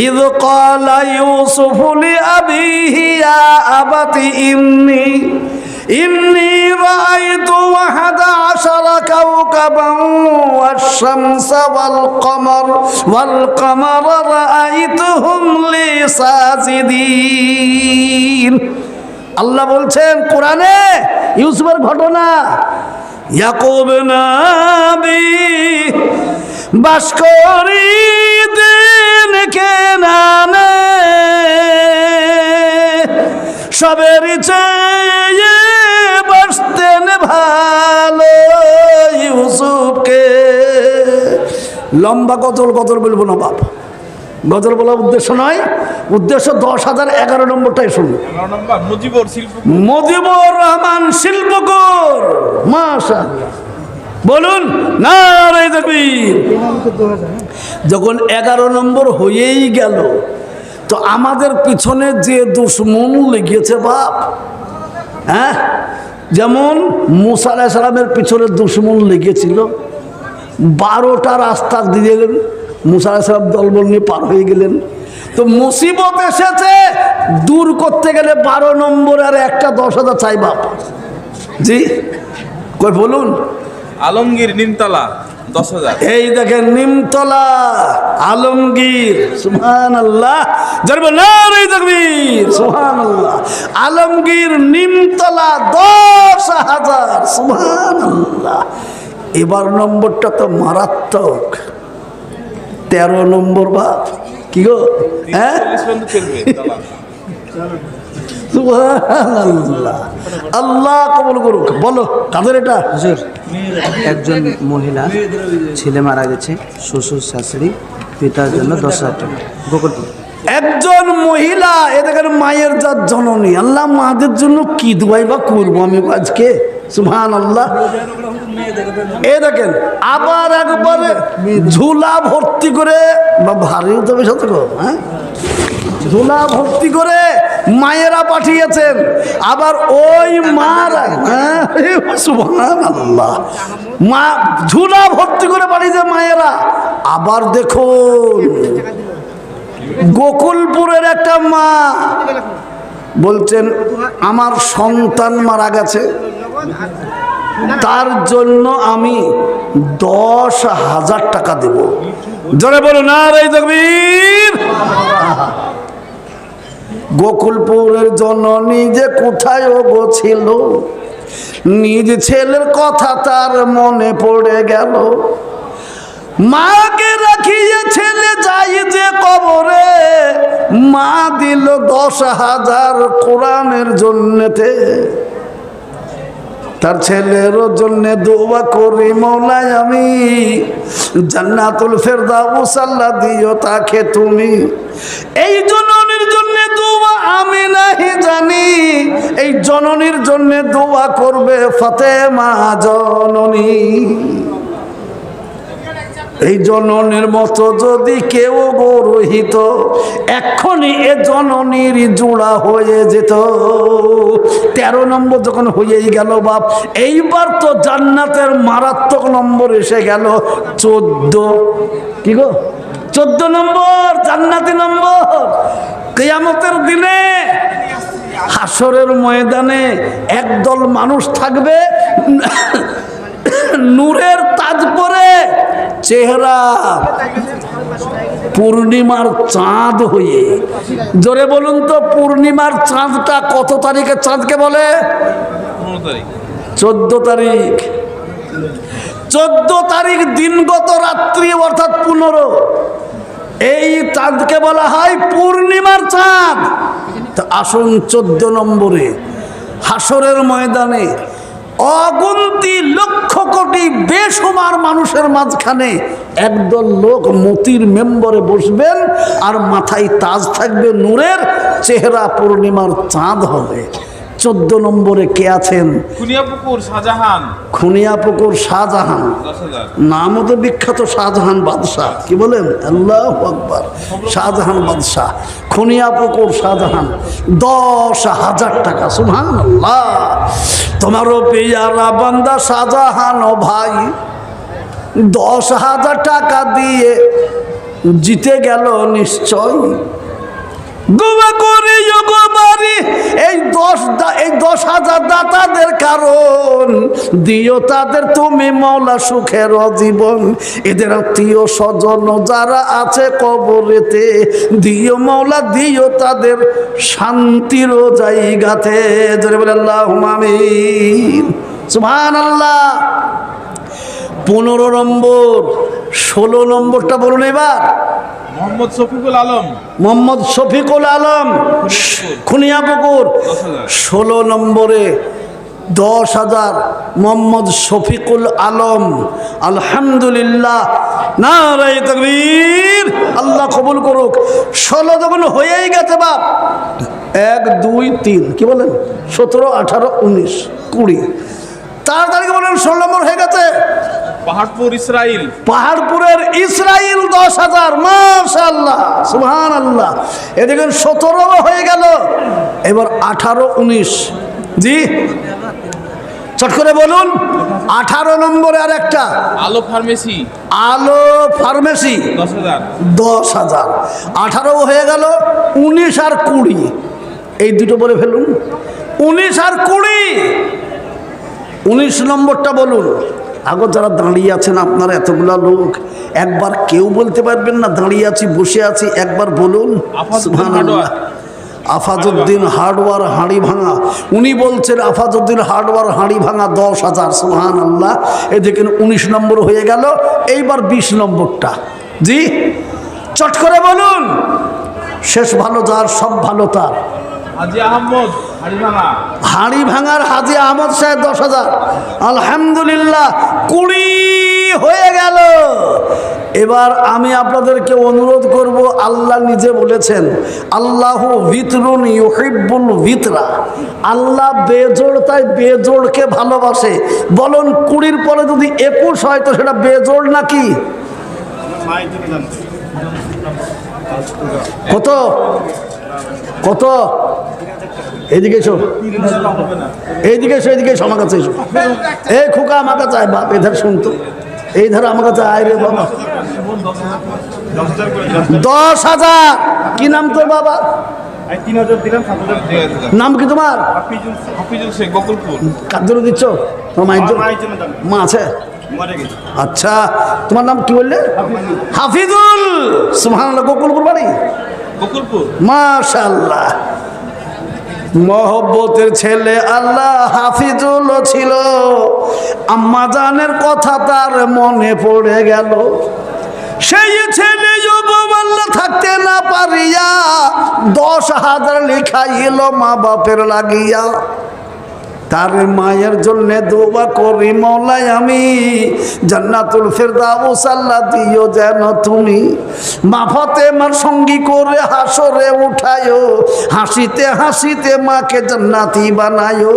إذ قال يوسف لأبيه يا أبت إني إني رأيت أحد عشر كوكبا والشمس والقمر والقمر رأيتهم لي ساجدين আল্লাহ বলছেন কোরআনে ইউসুফের ঘটনা ইয়াকুব নাবি বাস করি দিন কেনানে সবের চেয়ে বাসতেন ভালো ইউসুফকে লম্বা গজল গজল বলব না বাপ। গজল বলার উদ্দেশ্য নয় উদ্দেশ্য দশ হাজার এগারো নম্বরটাই শুনুন। এগারো নম্বর মুজিবর রহমান শিল্পকর মাশা বলুন নারাই দেখবীর যখন এগারো নম্বর হয়েই গেল, তো আমাদের পিছনে যে দুশ্মন লেগেছে বাপ হ্যাঁ? যেমন মুসা সালামের পিছনে দুশ্মন লেগেছিল, বারোটা রাস্তা দিয়ে গেলেন, মুসা সালাম দলবল নিয়ে পার হয়ে গেলেন। তো মুসিবত এসেছে, দূর করতে গেলে বারো নম্বর আর একটা দশ হাজার চাই বাপ। জি, কই বলুন। আলমগীর নিমতলা। এই দেখেন নিমতলা আলমগীর সুহান আল্লাহ সুহান আল্লাহ আলমগীর নিমতলা দশ হাজার সুহান আল্লাহ এবার নম্বরটা তো মারাত্মক। তেরো নম্বর বাপ। কি গো? হ্যাঁ? আল্লাহ কবল করুক। বলো কাদের এটা? হুজুর একজন মহিলা ছেলে মারা গেছে শ্বশুর শাশুড়ি পিতার জন্য দশ হাজার টাকা। গোকুলপুর একজন মহিলা এ দেখেন মায়ের যার জননী। আল্লাহ মাদের জন্য কি দুয়াই বা করব আমি আজকে? সুহান আল্লাহ এ দেখেন আবার একবারে ঝুলা ভর্তি করে বা ভারী তো বেশ হতো হ্যাঁ? ঝুলা ভর্তি করে মায়েরা পাঠিয়েছেন। আবার ওই মার হ্যাঁ আল্লাহ মা ঝুলা ভর্তি করে পাঠিয়েছে মায়েরা। আবার দেখুন, গোকুলপুরের একটা মা বলছেন, আমার সন্তান মারা গেছে। তার জন্য আমি দশ হাজার টাকা দেব। জোরে বলো না রে তকবীর। গোকুলপুরের জন্য নিজে কোথায় গো ছিল? নিজ ছেলের কথা তার মনে পড়ে গেল। মাকে রাখিয়ে ছেলে যাই যে কবরে, মা দিল দশ হাজার কোরআনের জন্যতে। তার ছেলের জন্য দোয়া করি মৌলাই আমি, জান্নাতুল ফেরদাউস আল্লাহ দিও তাকে তুমি। এই জন্য আমি নাহি জানি, এই জননীর জন্য দোয়া করবে ফাতেমা জননী। এই জননীর মতো যদি কেউ গরহিত এক্ষুনি এ জননীর জোড়া হয়ে যেত। তেরো নম্বর যখন হয়েই গেল বাপ, এইবার তো জান্নাতের মারাত্মক নম্বর এসে গেল চোদ্দ। কি গো? চোদ্দ নম্বর, জান্নাতি নম্বর। কেয়ামতের দিনে হাসরের ময়দানে একদল মানুষ থাকবে, নূরের তাজ পরে চেহারা পূর্ণিমার চাঁদ হয়ে। জোরে বলুন তো, পূর্ণিমার চাঁদটা কত তারিখে চাঁদকে বলে? চোদ্দ তারিখ। চোদ্দ তারিখ দিনগত রাত্রি অর্থাৎ পনেরো। এই চাঁদকে বলা হয় পূর্ণিমার চাঁদ। তো আসুন চোদ্দ নম্বরে হাসরের ময়দানে অগুন্তি লক্ষ কোটি বেসমার মানুষের মাঝখানে একদল লোক মতির মেম্বরে বসবেন আর মাথায় তাজ থাকবে নূরের, চেহারা পূর্ণিমার চাঁদ হবে। চোদ্দ নম্বরে কে আছেন? শাহজাহান। খুনিয়াপুকুর শাহজাহান। নামও তো বিখ্যাত শাহজাহান বাদশাহ। কি বলেন? আল্লাহ আকবর। শাহজাহান বাদশাহ। খুনিয়া পুকুর শাহজাহান। দশ হাজার টাকা। সুহান আল্লাহ তোমারও পেয়ারা বান্দা শাহজাহান ও ভাই। দশ হাজার টাকা দিয়ে জিতে গেল নিশ্চয়। গোবা এই দশ এই দশ হাজার দাতাদের কারণ। তাদের তুমি মৌলা সুখের জীবন। এদের আত্মীয় স্বজন যারা আছে মৌলা তাদের শান্তির জায়গাতে। বলে আল্লাহ আল্লাহ পনেরো নম্বর ষোলো নম্বরটা বলুন এবার। মোহাম্মদ শফিকুল আলম। মোহাম্মদ শফিকুল আলম হাজার। ষোলো নম্বরে দশ হাজার মোহাম্মদ শফিকুল আলম। আলহামদুলিল্লাহ। না রে তকবীর। আল্লাহ কবুল করুক। ষোলো যখন হয়েই গেছে বাপ। এক দুই তিন কি বলেন? সতেরো আঠারো উনিশ কুড়ি। তাড়াতাড়ি বলেন ষোলো নম্বর হয়ে গেছে। পাহাড়পুর ইসরাইল। পাহাড়পুরের ইসরাইল দশ হাজার মাশাল্লাহ সুহান আল্লাহ এদিকে সতেরো হয়ে গেল এবার আঠারো উনিশ। জি চট করে বলুন আঠারো নম্বরে আর একটা। আলো ফার্মেসি। আলো ফার্মেসি। দশ হাজার। দশ হাজার। আঠারো হয়ে গেল উনিশ আর কুড়ি। এই দুটো বলে ফেলুন। উনিশ আর কুড়ি। উনিশ নম্বরটা বলুন। আগর যারা দাঁড়িয়ে আছেন আপনারা এতগুলা লোক একবার কেউ বলতে পারবেন না দাঁড়িয়ে আছি বসে আছি একবার বলুন। আফাজুদ্দিন হার্ডওয়ার। হাঁড়ি ভাঙা। উনি বলছেন আফাজউদ্দিন হার্ডওয়ার হাঁড়ি ভাঙা দশ হাজার সোহান আল্লাহ এ দেখেন উনিশ নম্বর হয়ে গেল এইবার বিশ নম্বরটা। জি চট করে বলুন। শেষ ভালো যার সব ভালো তার। হাজি আহমদ। হাঁড়ি ভাঙার হাজি আহমদ সাহেব দশ হাজার। আলহামদুলিল্লাহ কুড়ি হয়ে গেল। এবার আমি আপনাদেরকে অনুরোধ করব আল্লাহ নিজে বলেছেন আল্লাহ ভিতরুন ইউহিব্বুল ভিতরা। আল্লাহ বেজোড় তাই বেজোড়কে ভালোবাসে। বলুন কুড়ির পরে যদি একুশ হয় তো সেটা বেজোড় নাকি? কত? কত? এদিকে এসো। এইদিকে এসো এইদিকে এসো আমার কাছে এসো। এই খোকা আমার কাছে আয় বাপ এধার শুনতো এই ধারে আমার কাছে আয় রে বাবা। দশ হাজার। কি নাম তোর বাবা? নাম কি তোমার? কার জন্য দিচ্ছ? তোমার মায়ের জন্য? মা আছে? আচ্ছা তোমার নাম কি বললে? হাফিজুল। সুহান গোকুলপুর বাড়ি? মাশাল্লাহ মহব্বতের ছেলে আল্লাহ হাফিজুল ছিল। আম্মা জানের কথা তার মনে পড়ে গেল। সেই ছেলে থাকতে না পারিয়া দশ হাজার লিখাইল মা বাপের লাগিয়া। তার মায়ের জন্যে দোয়া করি মৌলাই আমি। জান্নাতুল ফেরদাউস আল্লাহ দিও যেন তুমি মাফতে মার সঙ্গী করে হাসরে উঠায়ো। হাসিতে হাসিতে মাকে জান্নাতি বানায়ো।